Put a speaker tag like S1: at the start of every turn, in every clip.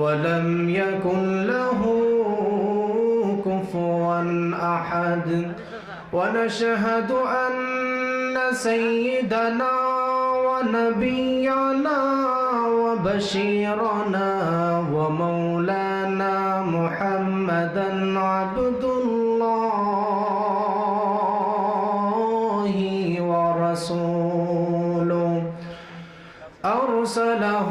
S1: ولم يكن له كفوا أحد. ونشهد أن سيدنا ونبينا وبشيرنا ومولانا محمدا عبد الله ورسوله. أرسله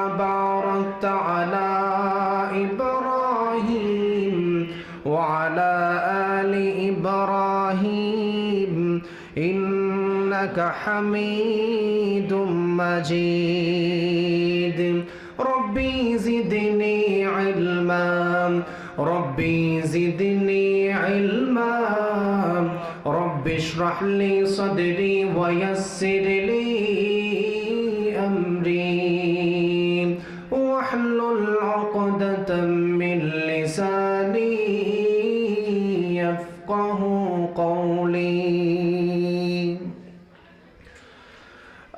S1: حميد مجيد ربي زدني علما ربي زدني علما رب اشرح لي صدري ويسر لي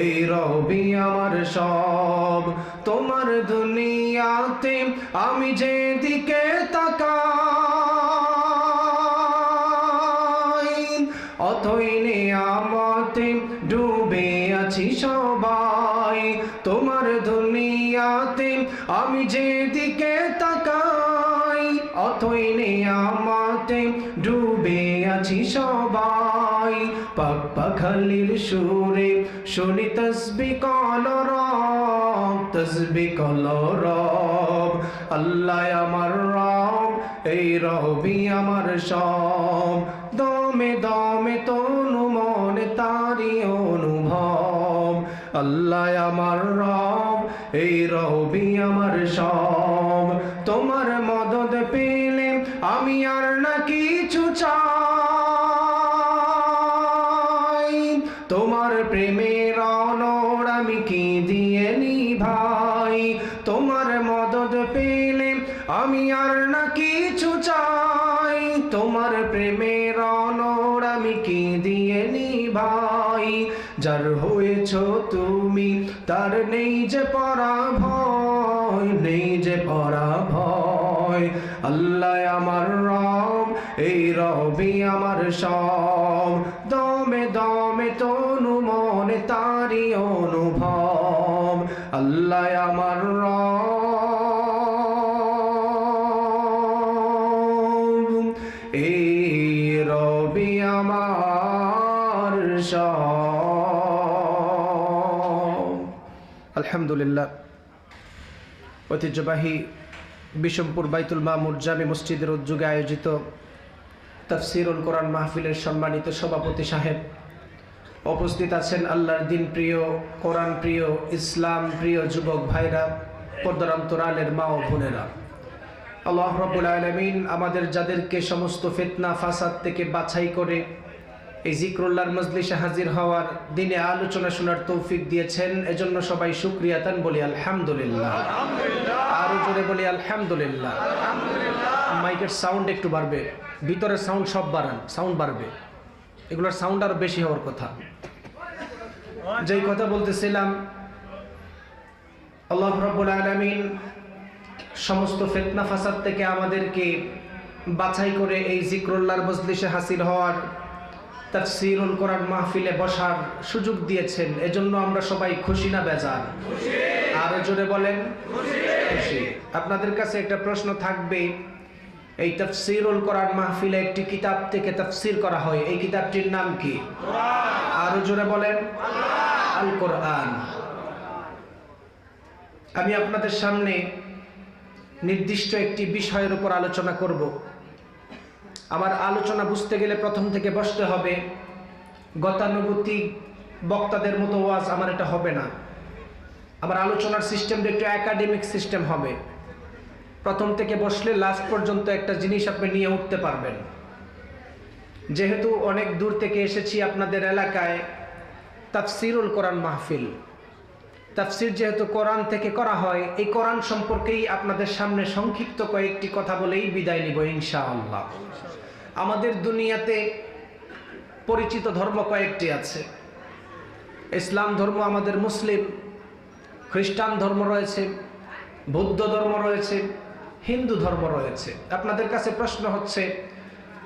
S1: এই রবি আমার সব। তোমার দুনিয়াতে আমি যেদিকে তাকাই, অথই নিয়ামতে ডুবে আছি সবাই। তোমার দুনিয়াতে আমি পাক পাখালির সুরে, শুনি তসবি কল রব, তসবি কল রব। আল্লাহ আমার রব, এই রবি আমার সব। দমে দমে তনু মনে তারি অনুভব। আল্লাহ আমার রব, এই রবি আমার সব। তোমার তুমি তার নেই যে পরা ভয় নেই যে পরা ভয় আল্লাহ আমার রব, এই রবি আমার সব। আলহামদুলিল্লাহ। ঐতিহ্যবাহী বিশমপুর বাইতুল মামুর জামে মসজিদের উদ্যোগে আয়োজিত তফসিরুল কোরআন মাহফিলের সম্মানিত সভাপতি সাহেব। উপস্থিত আছেন আল্লাহর দিন প্রিয়, কোরআন প্রিয়, ইসলাম প্রিয় যুবক ভাইরা পদ্মরান্তরালের মা ও বোনেরা। আল্লাহ রবুল আলমিন আমাদের যাদেরকে সমস্ত ফিতনা, ফাসাদ থেকে বাছাই করে এই জিক্রুল্লাহর মজলিসে হাজির হওয়ার দিনে আলোচনা শোনার তৌফিক দিয়েছেন। এজন্য সবাই শুক্রিয়া তান বলি আলহামদুলিল্লাহ। আরও জোরে বলি আলহামদুলিল্লাহ। মাইকের সাউন্ড একটু বাড়বে ভিতরের সাউন্ড সব বাড়ান সাউন্ড বাড়বে। এগুলোর সাউন্ড আরও বেশি হওয়ার কথা। যেই কথা বলতেছিলাম আল্লাহ রব্বুল আলমিন সমস্ত ফেতনা ফাসাদ থেকে আমাদেরকে বাছাই করে এই জিক্রুল্লাহর মজলিসে হাসিল হওয়ার তাফসিরুল কোরআন মাহফিলে বসার সুযোগ দিয়েছেন। এজন্য আমরা সবাই খুশি না বেজার? আরও জোরে বলেন। আপনাদের কাছে একটা প্রশ্ন থাকবে। এই তাফসিরুল কোরআন মাহফিলে একটি কিতাব থেকে তাফসির করা হয়। এই কিতাবটির নাম কি? আরও জোরে বলেন। আল কোরআন আমি আপনাদের সামনে নির্দিষ্ট একটি বিষয়ের উপর আলোচনা করব। আমার আলোচনা বুঝতে গেলে প্রথম থেকে বসতে হবে। গতানুগতিক বক্তাদের মতো ওয়াজ আমার এটা হবে না। আমার আলোচনার সিস্টেমটা একটু একাডেমিক সিস্টেম হবে। প্রথম থেকে বসলে লাস্ট পর্যন্ত একটা জিনিস আপনি নিয়ে উঠতে পারবেন। যেহেতু অনেক দূর থেকে এসেছি আপনাদের এলাকায়, তাফসিরুল কোরআন মাহফিল। তাফসির যেহেতু কোরআন থেকে করা হয়, এই কোরআন সম্পর্কেই আপনাদের সামনে সংক্ষিপ্ত কয়েকটি কথা বলেই বিদায় নিব ইনশাআল্লাহ। আমাদের দুনিয়াতে পরিচিত ধর্ম কয়েকটি আছে। ইসলাম ধর্ম আমাদের মুসলিম, খ্রিস্টান ধর্ম রয়েছে, বৌদ্ধ ধর্ম রয়েছে, হিন্দু ধর্ম রয়েছে। আপনাদের কাছে প্রশ্ন হচ্ছে,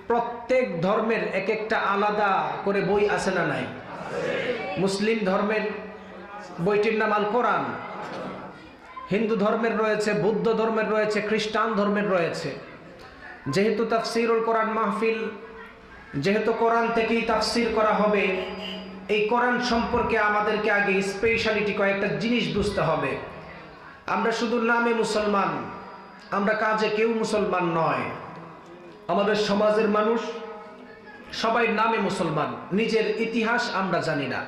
S1: প্রত্যেক ধর্মের এক একটা আলাদা করে বই আছে না নাই? মুসলিম ধর্মের বইটির নাম আল কোরআন হিন্দু ধর্মের রয়েছে, বৌদ্ধ ধর্মের রয়েছে, খ্রিস্টান ধর্মের রয়েছে। যেহেতু তাফসিরুল কোরআন মাহফিল, যেহেতু কোরআন থেকেই তাফসির করা হবে, এই কোরআন সম্পর্কে আমাদেরকে আগে স্পেশালিটি কয়েকটা জিনিস বুঝতে হবে। আমরা শুধু নামে মুসলমান, আমরা কাজে কেউ মুসলমান নয়। আমাদের সমাজের মানুষ সবাই নামে মুসলমান, নিজের ইতিহাস আমরা জানি না।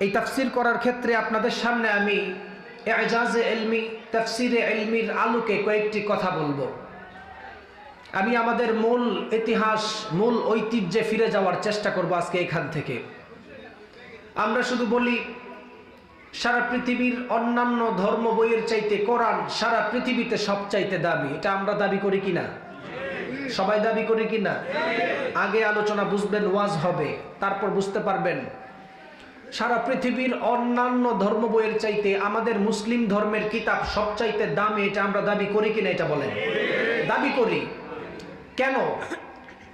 S1: এই তাফসির করার ক্ষেত্রে আপনাদের সামনে আমি এজাজে এলমি, তাফসিরে এলমির আলোকে কয়েকটি কথা বলব। আমি আমাদের মূল ইতিহাস, মূল ঐতিহ্যে ফিরে যাওয়ার চেষ্টা করব আজকে এখান থেকে। আমরা শুধু বলি, সারা পৃথিবীর অন্যান্য ধর্ম বইয়ের চাইতে কোরআন সারা পৃথিবীতে সব চাইতে দাবি এটা আমরা দাবি করি কিনা? সবাই দাবি করি কিনা? আগে আলোচনা বুঝবেন, ওয়াজ হবে। তারপর বুঝতে পারবেন, সারা পৃথিবীর অন্যান্য ধর্ম বইয়ের চাইতে আমাদের মুসলিম ধর্মের কিতাব সব চাইতে দামি। এটা আমরা দাবি করি কিনা এটা বলেন? দাবি করি। কেন?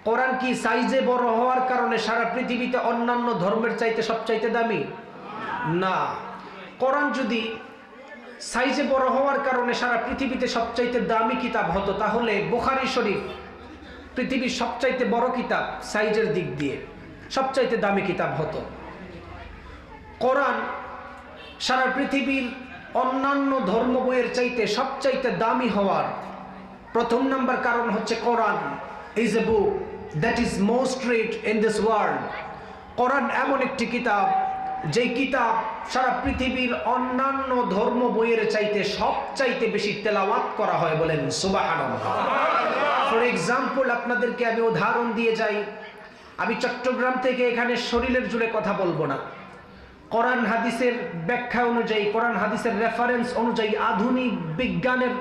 S1: কোরআন কি সাইজে বড় হওয়ার কারণে সারা পৃথিবীতে অন্যান্য ধর্মের চাইতে সব চাইতে দামি? না। কোরআন যদি সাইজে বড় হওয়ার কারণে সারা পৃথিবীতে সবচাইতে দামি কিতাব হতো, তাহলে বুখারি শরীফ পৃথিবীর সবচাইতে বড় কিতাব সাইজের দিক দিয়ে সবচাইতে দামি কিতাব হতো। কোরআন সারা পৃথিবীর অন্যান্য ধর্ম বইয়ের চাইতে সবচাইতে দামি হওয়ার প্রথম নাম্বার কারণ হচ্ছে Quran is a book that is most read in this world Quran এমন একটি কিতাব, যেই কিতাব সারা পৃথিবীর অন্যান্য ধর্ম বইয়ের চাইতে সবচাইতে বেশি তেলাওয়াত করা হয় বলেন সুবহানাল্লাহ। ফর এক্সাম্পল আপনাদেরকে আমি উদাহরণ দিয়ে যাই। আমি চট্টগ্রাম থেকে এখানে শরীরের জুড়ে কথা বলব না। কোরআন হাদিসের ব্যাখ্যা অনুযায়ী, কোরআন হাদিসের রেফারেন্স অনুযায়ী আধুনিক বিজ্ঞানের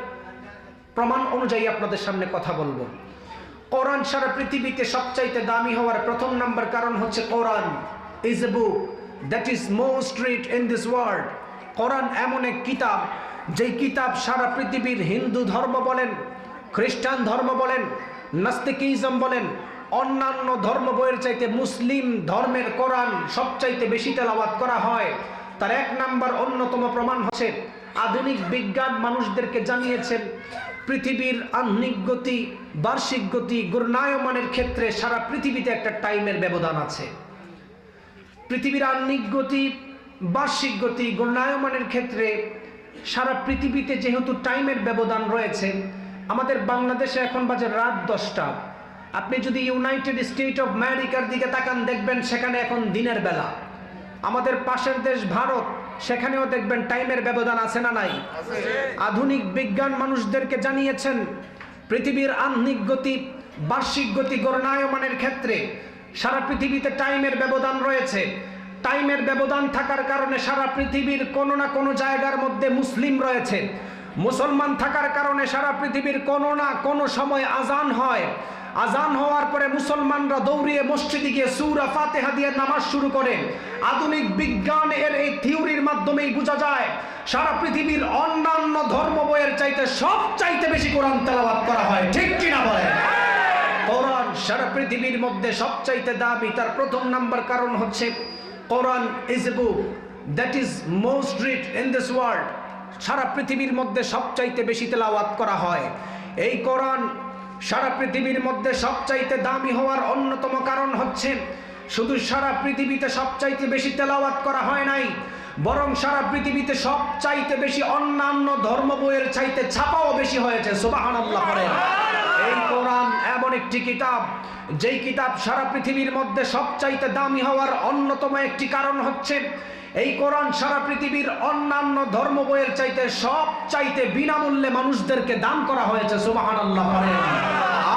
S1: প্রমাণ অনুযায়ী আপনাদের সামনে কথা বলব। কোরআন সারা পৃথিবীতে সবচাইতে দামি হওয়ার প্রথম নাম্বার কারণ হচ্ছে Quran is a book that is most read in this world Quran এমন এক কিতাব, যেই কিতাব সারা পৃথিবীর হিন্দু ধর্ম বলেন, খ্রিস্টান ধর্ম বলেন, নাস্তিকিজম বলেন, অন্যান্য ধর্ম বইয়ের চাইতে মুসলিম ধর্মের কোরআন সবচাইতে বেশি তেলাওয়াত করা হয়। তার এক নাম্বার অন্যতম প্রমাণ হচ্ছে আধুনিক বিজ্ঞান মানুষদেরকে জানিয়েছেন, পৃথিবীর আহ্নিক গতি, বার্ষিক গতি ঘূর্ণায়মানের ক্ষেত্রে সারা পৃথিবীতে একটা টাইমের ব্যবধান আছে। পৃথিবীর আহ্নিক গতি, বার্ষিক গতি, ঘূর্ণায়মানের ক্ষেত্রে সারা পৃথিবীতে যেহেতু টাইমের ব্যবধান রয়েছে, আমাদের বাংলাদেশে এখন বাজে রাত দশটা। আপনি যদি ইউনাইটেড স্টেট অফ আমেরিকার দিকে তাকান, দেখবেন সেখানে এখন দিনের বেলা। আমাদের পাশের দেশ ভারত, সেখানেও দেখবেন টাইমের ব্যবধান আছে না নাই? আধুনিক বিজ্ঞান মানুষদেরকে জানিয়েছেন, পৃথিবীর আহ্নিক গতি, বার্ষিক গতি গণনায়মানের ক্ষেত্রে সারা পৃথিবীতে টাইমের ব্যবধান রয়েছে। টাইমের ব্যবধান থাকার কারণে সারা পৃথিবীর কোনো না কোনো জায়গার মধ্যে মুসলিম রয়েছে। মুসলমান থাকার কারণে সারা পৃথিবীর কোনো না কোনো সময় আজান হয়। আজান হওয়ার পরে মুসলমানরা দৌড়িয়ে মসজিদে গিয়ে সুরা ফাতেহা দিয়ে নামাজ শুরু করে। আধুনিক বিজ্ঞান এর এই থিওরির মাধ্যমেই বোঝা যায়, সারা পৃথিবীর অন্যান্য ধর্ম বইয়ের চাইতে সব চাইতে বেশি কোরআন তেলাওয়াত করা হয়। ঠিক কিনা বলেন? কোরআন সারা পৃথিবীর মধ্যে সবচাইতে দাবি তার প্রথম নাম্বার কারণ হচ্ছে Quran is a book that is most read in this world সারা পৃথিবীর মধ্যে সবচাইতে বেশি তেলাওয়াত করা হয়। এই কোরআন সারা পৃথিবীর মধ্যে সবচাইতে দামি হওয়ার অন্যতম কারণ হচ্ছে, শুধু সারা পৃথিবীতে সবচাইতে বেশি তেলাওয়াত করা হয় নাই, বরং সারা পৃথিবীতে সবচাইতে বেশি অন্যান্য ধর্ম বইয়ের চাইতে ছাপাও বেশি হয়েছে। পড়েন এই কোরআন এমন একটি কিতাব, যেই কিতাব সারা পৃথিবীর মধ্যে সবচাইতে দামি হওয়ার অন্যতম একটি কারণ হচ্ছে এই কোরআন সারা পৃথিবীর অন্যান্য ধর্ম বইয়ের চাইতে সব চাইতে বিনামূল্যে মানুষদেরকে দান করা হয়েছে পড়েন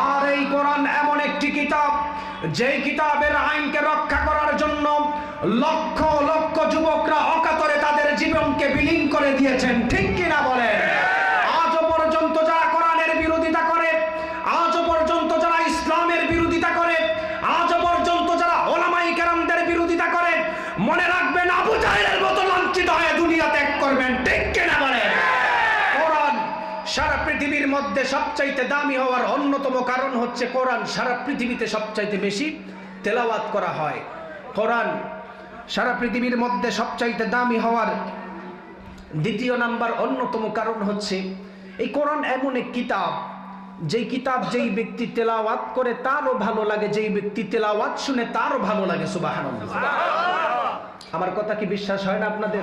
S1: আর এই কোরআন এমন একটি কিতাব, যেই কিতাবের আইনকে রক্ষা করার জন্য লক্ষ লক্ষ যুবকরা অকাতরে তাদের জীবনকে বিলীন করে দিয়েছেন। ঠিক কিনা বলেন? মধ্যে সবচাইতে দামি হওয়ার অন্যতম কারণ হচ্ছে কোরআন সারা পৃথিবীতে সবচাইতে বেশি তেলাওয়াত করা হয়। কোরআন সারা পৃথিবীর মধ্যে সবচাইতে দামি হওয়ার দ্বিতীয় নাম্বার অন্যতম কারণ হচ্ছে এই কোরআন এমন এক কিতাব যেই কিতাব যেই ব্যক্তি তেলাওয়াত করে তারও ভালো লাগে যেই ব্যক্তি তেলাওয়াত শুনে তারও ভালো লাগে সুবাহান আমার কথা কি বিশ্বাস হয় না আপনাদের?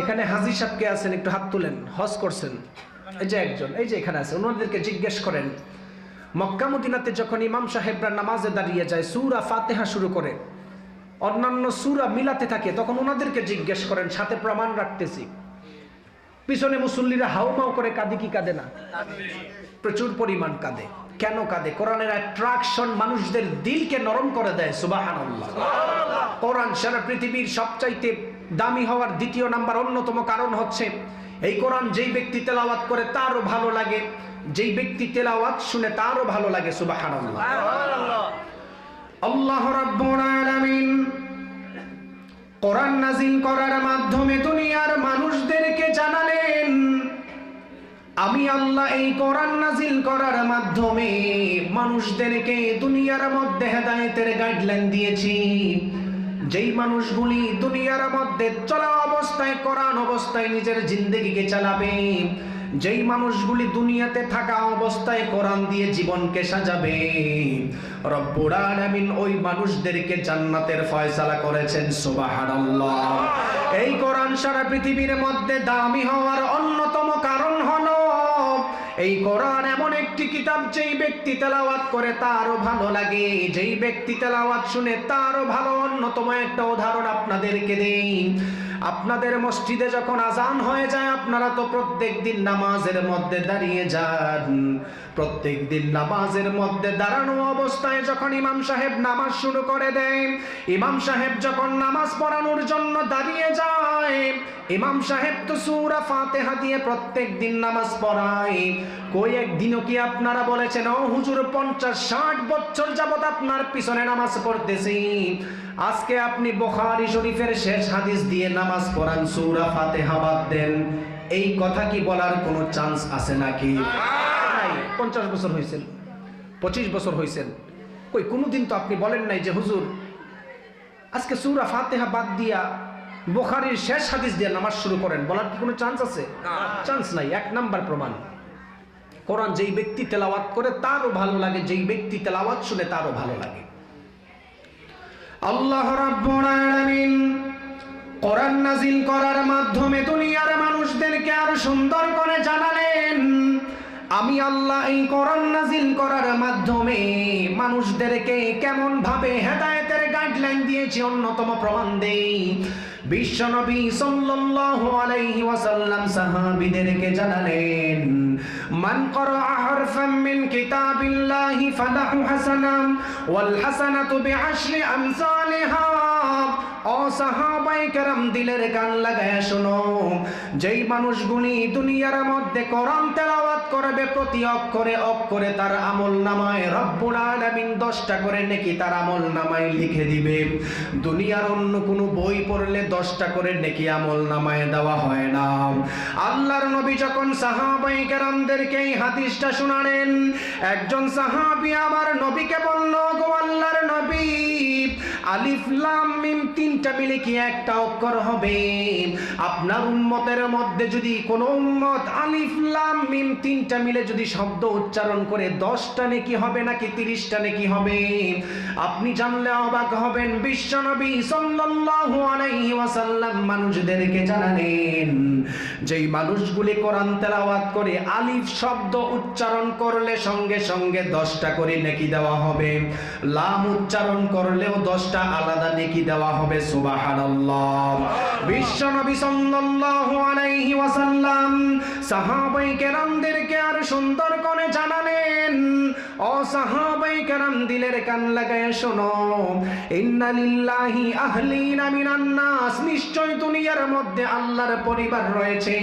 S1: এখানে হাজি সাহেবকে আছেন? একটু হাত তুলেন হজ করছেন। এই যে একজন, এই যে এখানে আছে ওনাদেরকে জিজ্ঞেস করেন, মক্কা মদিনাতে যখন ইমাম সাহেবরা নামাজে দাঁড়িয়ে যায়, সুরা ফাতেহা শুরু করে, অন্যান্য সুরা মিলাতে থাকে, তখন ওনাদেরকে জিজ্ঞেস করেন, সাথে প্রমাণ রাখতেছি। পিছনে মুসল্লিরা হাউমাউ করে কাঁদে কি কাঁদে না? প্রচুর পরিমাণ কাঁদে। কেন কাঁদে? কোরআনের অ্যাট্রাকশন মানুষদের দিলকে নরম করে দেয় সুবাহান কোরআন সারা পৃথিবীর সবচাইতে দামি হওয়ার দ্বিতীয় নাম্বার অন্যতম কারণ হচ্ছে এই কোরআন যেই ব্যক্তি তেলাওয়াত করে তারও ভালো লাগে যেই ব্যক্তি তেলাওয়াত শুনে তারও ভালো লাগে সুবাহান আল্লাহ রাব্বুল আলামিন কোরআন নাজিল করার মাধ্যমে দুনিয়ার মানুষদেরকে জানালেন আমি আল্লাহ এই কোরআন নাজিল করার মাধ্যমে মানুষদেরকে দুনিয়ার মধ্যে হেদায়েতের গাইডলাইন দিয়েছি। যেই মানুষগুলি দুনিয়ার মধ্যে চলা অবস্থায় কোরআন অবস্থায় নিজের জিন্দগিকে চালাবে, যেই মানুষগুলি দুনিয়াতে থাকা অবস্থায় কোরআন দিয়ে জীবনকে সাজাবে, রব্বুল ওই মানুষদেরকে জান্নাতের ফয়সালা করেছেন, সুবহানাল্লাহ। এই কোরআন সারা পৃথিবীর মধ্যে দামি হওয়ার হলো এই কোরআন এমন একটি কিতাব যেই ব্যক্তি তেলাওয়াত করে তারও ভালো লাগে। যেই ব্যক্তি তেলাওয়াত শুনে তারও ভালো অন্যতম একটা উদাহরণ আপনাদেরকে দেই। আপনাদের মসজিদে যখন আজান হয়ে যায়, আপনারা তো প্রত্যেক দিন নামাজের মধ্যে দাঁড়িয়ে যান। প্রত্যেক দিন নামাজের মধ্যে দাঁড়ানো অবস্থায় যখন ইমাম সাহেব নামাজ শুরু করে দেন, ইমাম সাহেব যখন নামাজ পড়ানোর জন্য দাঁড়িয়ে যায়, ইমাম সাহেব তো সূরা ফাতিহা দিয়ে প্রত্যেক দিন নামাজ পড়ায়। কই একদিনও কি আপনারা বলেছেন ও হুজুর পঞ্চাশ ষাট বছর যাবত আপনার পিছনে নামাজ পড়তেছি। আজকে আপনি বুখারী শরীফের শেষ হাদিস দিয়ে নামাজ পড়ান সূরা ফাতিহা বাদ দেন। এই কথা কি বলার কোনো চান্স আছে নাকি? পঞ্চাশ বছর হয়েছেন পঁচিশ বছর হয়েছেন কই কোনোদিন তো আপনি বলেন নাই যে হুজুর আজকে সূরা ফাতিহা বাদ দিয়া বুখারীর শেষ হাদিস দিয়ে নামাজ শুরু করেন। বলার কি কোনো চান্স আছে? চান্স নাই এক নাম্বার প্রমাণ। কোরআন যেই ব্যক্তি তেলাওয়াত করে, তারও ভালো লাগে। যেই ব্যক্তি তেলাওয়াত শুনে, তারও ভালো লাগে। আল্লাহ কোরআন নাজিল করার মাধ্যমে দুনিয়ার মানুষদেরকে আরও সুন্দর করে জানালেন। আমি আল্লাহ এই কোরআন নাজিল করার মাধ্যমে মানুষদেরকে কেমন ভাবে হেদায়েতের গাইডলাইন দিয়েছি অন্যতম প্রমাণ দেই। বিশ্বনবী সাল্লাল্লাহু আলাইহি ওয়াসাল্লাম সাহাবীদেরকে জানালেন, মান করা হারফাম মিন কিতাবিল্লাহি ফালাহু হাসানাম ওয়াল হাসানাতু বিআশরি আমসালিহা দিলের দুনিয়ার মধ্যে তেলাওয়াত করবে প্রতি তার আমল নামায় তার আমল নামায় লিখে দিবে। দুনিয়ার অন্য কোনো বই পড়লে দশটা করে নেকি আমল নামায় দেওয়া হয় না। আল্লাহর নবী যখন সাহাবাই কেরামদেরকে এই হাদিসটা একজন সাহাবী আমার নবীকে বলল, গো আল্লাহর আলিফ মিম তিনটা মিলে কি একটা অক্ষর হবে? আপনার উম্মতের মধ্যে যদি মিম তিনটা মিলে যদি শব্দ উচ্চারণ করে, দশটা নেকি হবে নাকি তিরিশটা নেকি হবে? আপনি জানলে অবাক হবেন, বিশ্বনবী সাল্লাল্লাহু আলাইহি মানুষদেরকে জানালেন, যেই মানুষগুলি কোরআন তেলাওয়াত করে আলিফ শব্দ উচ্চারণ করলে সঙ্গে সঙ্গে দশটা করে নেকি দেওয়া হবে। লাম উচ্চারণ করলেও দশটা আলাদা নেকি দেওয়া হবে, সুবহানাল্লাহ। বিশ্ব নবী সাল্লাল্লাহু আলাইহি ওয়াসাল্লাম সাহাবাই কেরামদেরকে আর সুন্দর করে জানালেন ও সাহাবাই কেরাম দিলের কান লাগায় শোনো। ইন্না লিল্লাহি আহলিনা মিনান নাস। নিশ্চয় দুনিয়ার মধ্যে আল্লাহর পরিবার রয়েছে।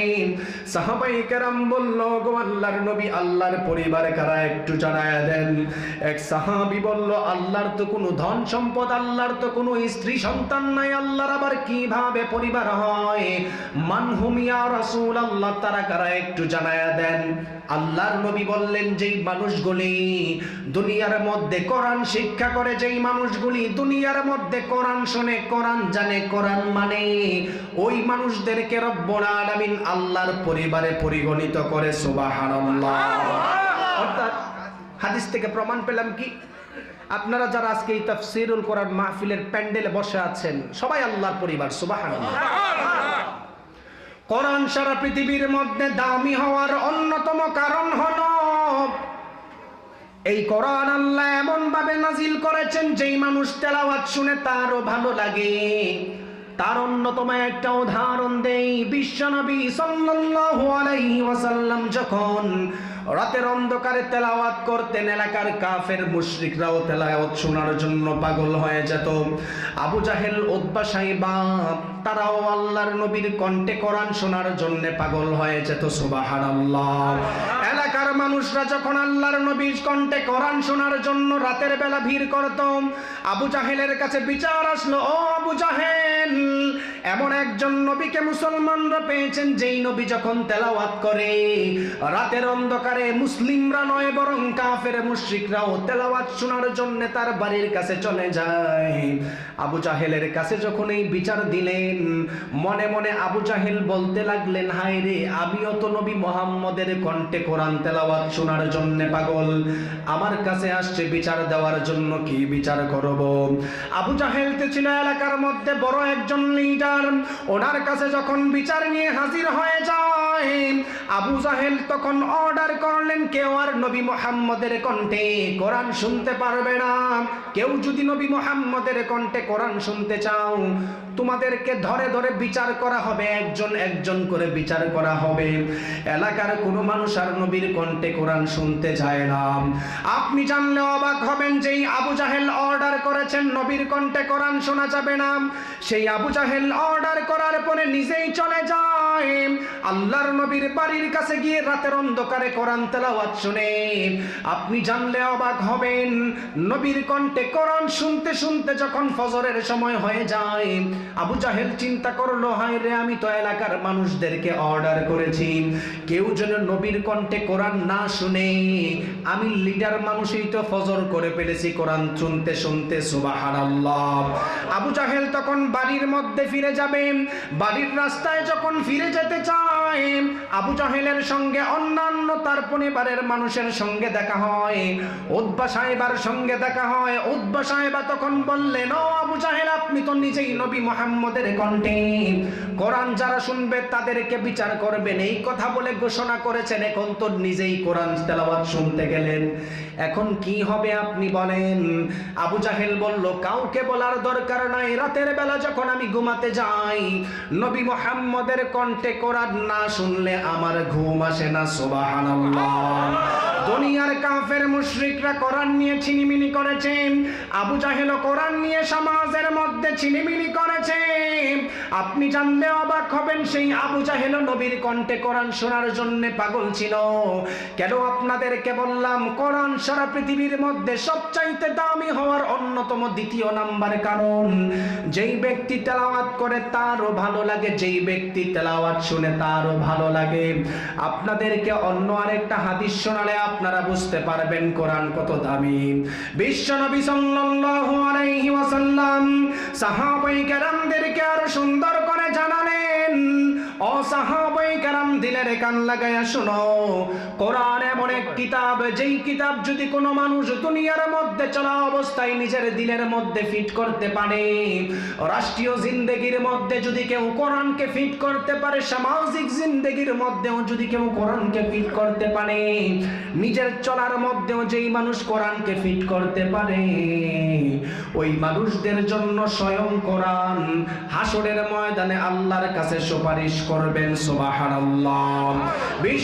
S1: সাহাবাই কেরাম বলল গো আল্লাহর নবী, আল্লাহর পরিবার কারা একটু জানায় দেন। এক সাহাবী বলল, আল্লাহর তো কোনো ধন সম্পদ, আল্লাহর তো কোনো স্ত্রী সন্তান নাই। আল্লাহর আবার কীভাবে পরিবার হয়? মানহুম ইয়া রাসূল আল্লাহ তারা কারা একটু জানায়া দেন। আল্লাহর নবী বললেন, যেই মানুষগুলি দুনিয়ার মধ্যে কোরআন শিক্ষা করে যেই মানুষগুলি, দুনিয়ার মধ্যে কোরআন শুনে, কোরআন জানে, কোরআন মানে ওই মানুষদেরকে রব্বুল আলামিন আল্লাহর পরিবারে পরিগণিত করে, সুবহানাল্লাহ। অর্থাৎ হাদিস থেকে প্রমাণ পেলাম কি? আপনারা যারা আজকে এই তাফসিরুল কোরআন মাহফিলের প্যান্ডেলে বসে আছেন, সবাই আল্লাহর পরিবার, সুবহানাল্লাহ। কোরআন সারা পৃথিবীর মধ্যে দামি হওয়ার অন্যতম কারণ হলো এই কোরআন আল্লাহ এমন ভাবে নাজিল করেছেন, যেই মানুষ তেলাওয়াত শুনে তারও ভালো লাগে। তার অন্যতম একটা উদাহরণ দেই বিশ্বনবী সাল্লাল্লাহু আলাইহি ওয়াসাল্লাম যখন রাতের অন্ধকারে তেলাওয়াত করতেন, এলাকার কাফের মুশরিকরাও তেলাওয়াত শোনার জন্য পাগল হয়ে যেত। আবু জাহেল উদ্বা সাইবা, তারাও আল্লাহর নবীর কণ্ঠে কোরআন শোনার জন্য পাগল হয়ে যেত, সুবহানাল্লাহ। মানুষরা যখন আল্লাহর নবীর কণ্ঠে কোরআন শোনার জন্য রাতের বেলা ভিড় করত, আবু জাহেলের কাছে বিচার আসলো, ও আবু জাহেল! এমন একজন নবীকে মুসলমানরা পেয়েছেন, যেই নবী যখন তেলাওয়াত করে, রাতের অন্ধকারে মুসলিমরা নয়, বরং কাফের মুশরিকরাও তেলাওয়াত শোনার জন্য তার বাড়ির কাছে চলে যায়। আবু জাহেলের কাছে যখন এই বিচার দিলেন, মনে মনে আবু জাহেল বলতে লাগলেন, হায় রে, আমিও তো নবী মোহাম্মদের কণ্ঠে কোরআন তেলাওয়াত শোনার জন্য পাগল। আমার কাছে আসছে বিচার দেওয়ার জন্য, কি বিচার করব? আবু জাহেল ছিল এলাকার মধ্যে বড় একজন লিডার, ওনার কাছে যখন বিচার নিয়ে হাজির হয়ে যায় আবু জাহেল তখন অর্ডার করলেন, কেউ আর নবী মোহাম্মদের কণ্ঠে কোরআন শুনতে পারবে না। কেউ যদি নবী মোহাম্মদের কণ্ঠে কোরআন শুনতে চাও তোমাদেরকে ধরে ধরে বিচার করা হবে, একজন একজন করে বিচার করা হবে। এলাকার কোনো মানুষ আর নবীর কণ্ঠে কোরআন শুনতে চায় না। আপনি জানলে অবাক হবেন যেই আবু জাহেল অর্ডার করেছেন, নবীর কণ্ঠে কোরআন শোনা যাবে না। সেই আবু জাহেল অর্ডার করার পরে নিজেই চলে যায়। আল্লাহর নবীর বাড়ির কাছে গিয়ে রাতের অন্ধকারে কোরআন তেলাওয়াত শুনে। আপনি জানলে অবাক হবেন, নবীর কণ্ঠে কোরআন শুনতে শুনতে যখন ফজরের সময় হয়ে যায় আবু জাহেল চিন্তা করল, হায় রে, আমি তো এলাকার মানুষদেরকে অর্ডার করেছি। কেউ যেন নবীর কণ্ঠে কোরআন না শুনে, আমি লিডার মানুষই তো ফজর করে ফেলেছি কোরআন শুনতে শুনতে, সুবহানাল্লাহ। আবু জাহেল তখন বাড়ির মধ্যে ফিরে যাবেন বাড়ির রাস্তায় যখন ফিরে যেতে চায় আবু জাহেলের সঙ্গে, অন্যান্য তার পরিবারের মানুষের সঙ্গে দেখা হয়। উদ্বা সাহেবার সঙ্গে দেখা হয়। উদ্বা সাহেবা তখন বললেন, ও আবু জাহেল, আপনি তো নিজেই নবী মোহাম্মদের কণ্ঠে। কোরআন যারা শুনবে তাদেরকে বিচার করবেন। এই কথা বলে ঘোষণা করেছেন, এখন তো নিজেই কোরআন তেলাওয়াত শুনতে গেলেন। এখন কি হবে আপনি বলেন? আবু জাহেল বলল, কাউকে বলার দরকার নাই। রাতের বেলা যখন আমি ঘুমাতে যাই, নবী মোহাম্মদের কণ্ঠে কোরআন না শুনলে আমার ঘুম আসে না সুবহানাল্লাহ। দুনিয়ার কাফের মুশরিকরা কোরআন নিয়ে ছিনিমিনি করেছেন। আবু জাহেল কোরআন নিয়ে সমাজের মধ্যে ছিনিমিনি করেছে আপনি জানলে অবাক হবেন, সেই আবু জাহেল নবীর কণ্ঠে কোরআন শোনার জন্য পাগল ছিল। কেন আপনাদেরকে বললাম, কোরআন সারা পৃথিবীর মধ্যে সবচাইতে দামি হওয়ার অন্যতম দ্বিতীয় নাম্বার কারণ, যেই ব্যক্তি তেলাওয়াত করে তারও ভালো লাগে, যেই ব্যক্তি তেলাওয়াত শুনে তারও ভালো লাগে। আপনাদেরকে অন্য আরেকটা হাদিস শোনালে আপনারা বুঝতে পারবেন কোরআন কত দামি। বিশ্ব নবী সাল্লাল্লাহু আলাইহি ওয়াসাল্লাম সাহাবাই কেরামদেরকে আরও সুন্দর করে জানালেন। ও কেরাম দিলের কান লাগায়া শোনো। কোরআন এমন এক কিতাব, যেই কিতাব যদি কোনো মানুষ দুনিয়ার মধ্যে চলা অবস্থায় নিজের দিলের মধ্যে ফিট করতে পারে, রাষ্ট্রীয় জিন্দেগির মধ্যে যদি কেউ কোরআনকে ফিট করতে পারে, সামাজিক জিন্দেগির মধ্যেও যদি কেউ কোরআনকে ফিট করতে পারে, নিজের চলার মধ্যেও যেই মানুষ কোরআনকে ফিট করতে পারে, ওই মানুষদের জন্য স্বয়ং কোরআন হাসরের ময়দানে আল্লাহর কাছে সুপারিশ করবেন, সুবহানাল্লাহ। বিশ্ব